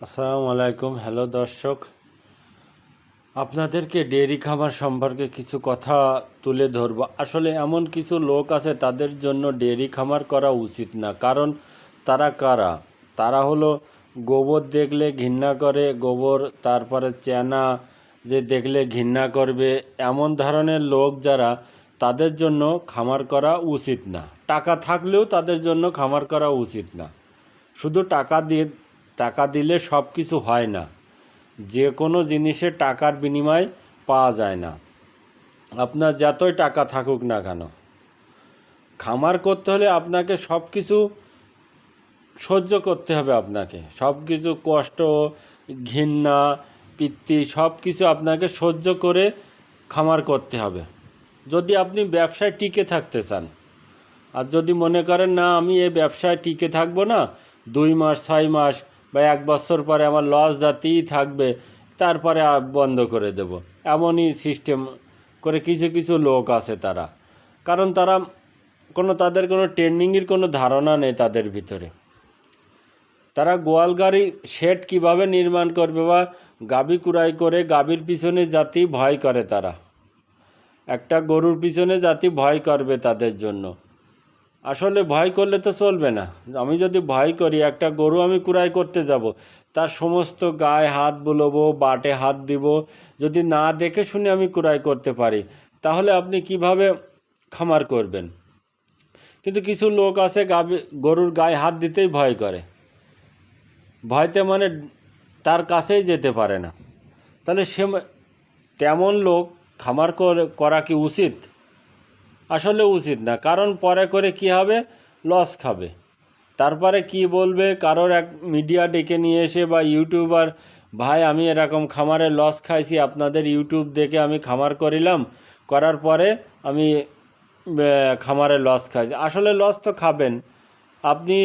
আসসালামু আলাইকুম। হ্যালো দর্শক, আপনাদেরকে ডেয়ারি খামার সম্পর্কে কিছু কথা তুলে ধরবো। আসলে এমন কিছু লোক আছে, তাদের জন্য ডেয়ারি খামার করা উচিত না। কারণ তারা কারা? তারা হলো গোবর দেখলে ঘৃণা করে, গোবর, তারপরে চেনা যে দেখলে ঘৃণা করবে, এমন ধরনের লোক যারা তাদের জন্য খামার করা উচিত না। টাকা থাকলেও তাদের জন্য খামার করা উচিত না। শুধু টাকা দিয়ে টাকা দিলে সব কিছু হয় না। যে কোনো জিনিসে টাকার বিনিময় পাওয়া যায় না। আপনার যতই টাকা থাকুক না কেন। খামার করতে হলে আপনাকে সব কিছু সহ্য করতে হবে আপনাকে। সব কিছু কষ্ট, ঘৃণা, পিত্তি সব কিছু আপনাকে সহ্য করে খামার করতে হবে। যদি আপনি ব্যবসায় টিকে থাকতে চান, আর যদি মনে করেন, না, আমি এই ব্যবসায় টিকে থাকব না, দুই মাস, ছয় মাস বা এক বছর পরে আমার লস জাতিই থাকবে, তারপরে বন্ধ করে দেব। এমনই সিস্টেম করে কিছু কিছু লোক আছে তারা। কারণ তারা কোনো, তাদের কোনো ট্রেন্ডিংয়ের কোনো ধারণা নেই তাদের ভিতরে। তারা গোয়াল গাড়ি শেড কীভাবে নির্মাণ করবে বা গাবি কুড়াই করে গাবির পিছনে জাতি ভয় করে তারা। একটা গরুর পিছনে জাতি ভয় করবে তাদের জন্য। আসলে ভয় করলে তো চলবে না। আমি যদি ভয় করি, একটা গরু আমি কুড়াই করতে যাব। তার সমস্ত গায়ে হাত বুলোবো, বাটে হাত দিব। যদি না দেখে শুনে আমি কুড়াই করতে পারি, তাহলে আপনি কীভাবে খামার করবেন? কিন্তু কিছু লোক আছে, গাবি, গরুর গায়ে হাত দিতেই ভয় করে। ভয়তে মানে তার কাছেই যেতে পারে না। তাহলে সে তেমন লোক খামার করে- করা কি উচিত? আসলে উচিত না। কারণ পরে করে কি হবে? লস খাবে। তারপরে কি বলবে? কারোর এক মিডিয়া ডেকে নিয়ে এসে বা ইউটিউবার, ভাই, আমি এরকম খামারে লস খাইছি, আপনাদের ইউটিউব দেখে আমি খামার করিলাম। করার পরে আমি খামারে লস খাইছি। আসলে লস তো খাবেন। আপনি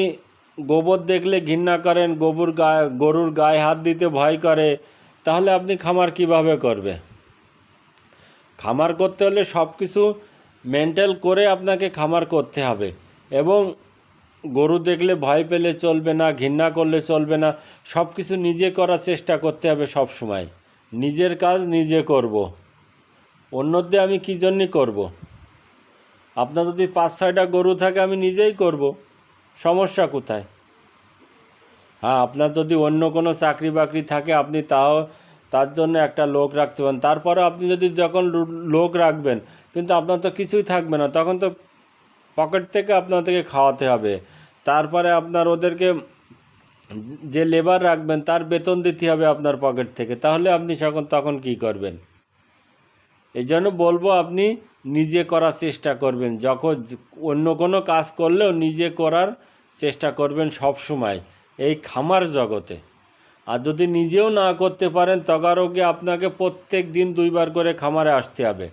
গোবর দেখলে ঘৃণা করেন, গোবর গায়ে, গরুর গায়ে হাত দিতে ভয় করে, তাহলে আপনি খামার কীভাবে করবে? খামার করতে হলে সব কিছু মেন্টাল করে আপনাকে খামার করতে হবে। এবং গরু দেখলে ভয় পেলে চলবে না, ঘৃণা করলে চলবে না সব কিছু নিজে করার চেষ্টা করতে হবে সব সময়। নিজের কাজ নিজে করব। অন্যদের আমি কী জন্যে করব? আপনার যদি পাঁচ, ছয়টা গরু থাকে, আমি নিজেই করব। সমস্যা কোথায়? হ্যাঁ আপনার যদি অন্য কোনো চাকরি বাকরি থাকে, আপনি তাও তার জন্য একটা লোক রাখতে পারেন। তারপরে আপনি যদি যখন লোক রাখবেন, কিন্তু আপনার তো কিছুই থাকবে না, তখন তো পকেট থেকে আপনাদেরকে খাওয়াতে হবে। তারপরে আপনার ওদেরকে যে লেবার রাখবেন, তার বেতন দিতে হবে আপনার পকেট থেকে। তাহলে আপনি তখন তখন কি করবেন? এই জন্য বলব, আপনি নিজে করার চেষ্টা করবেন। যখন অন্য কোনো কাজ করলেও নিজে করার চেষ্টা করবেন সব সময় এই খামার জগতে। আর যদি নিজেও না করতে পারেন, তগারোগে আপনাকে প্রত্যেক দিন দুইবার করে খামারে আসতে হবে।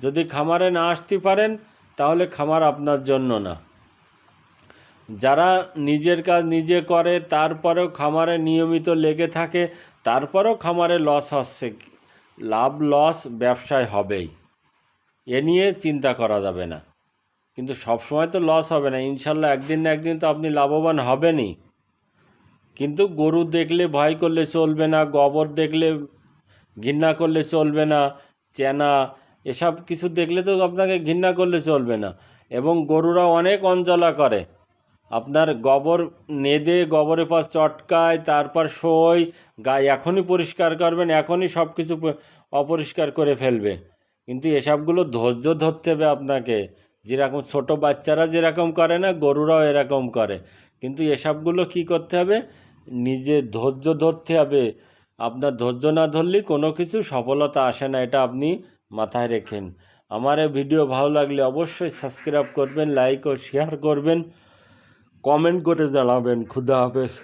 যদি খামারে না আসতে পারেন, তাহলে খামার আপনার জন্য না। যারা নিজের কাজ নিজে করে, তারপরেও খামারে নিয়মিত লেগে থাকে, তারপরেও খামারে লস হচ্ছে। লাভ লস ব্যবসায় হবেই। এ নিয়ে চিন্তা করা যাবে না। কিন্তু সব সময় তো লস হবে না। ইনশাল্লাহ একদিন না একদিন তো আপনি লাভবান হবেনই। কিন্তু গরু দেখলে ভয় করলে চলবে না, গোবর দেখলে ঘৃণা করলে চলবে না, চেনা, এসব কিছু দেখলে তো আপনাকে ঘৃণা করলে চলবে না। এবং গরুরা অনেক অঞ্জলা করে। আপনার গোবর নেদে গোবরের পর চটকায়, তারপর সই গায়ে এখনই পরিষ্কার করবেন, এখনই সব কিছু অপরিষ্কার করে ফেলবে। কিন্তু এসবগুলো ধৈর্য ধরতে হবে আপনাকে। যেরকম ছোট বাচ্চারা যেরকম করে না, গরুরাও এরকম করে। কিন্তু এসবগুলো কি করতে হবে? নিজে ধৈর্য ধরতে হবে। আপনার ধৈর্য না ধরলে কোনো কিছু সফলতা আসে না, এটা আপনি মাথায় রেখেন। আমার এই ভিডিও ভালো লাগলে অবশ্যই সাবস্ক্রাইব করবেন লাইক ও শেয়ার করবেন। কমেন্ট করে জানাবেন। খুদা হাফেজ।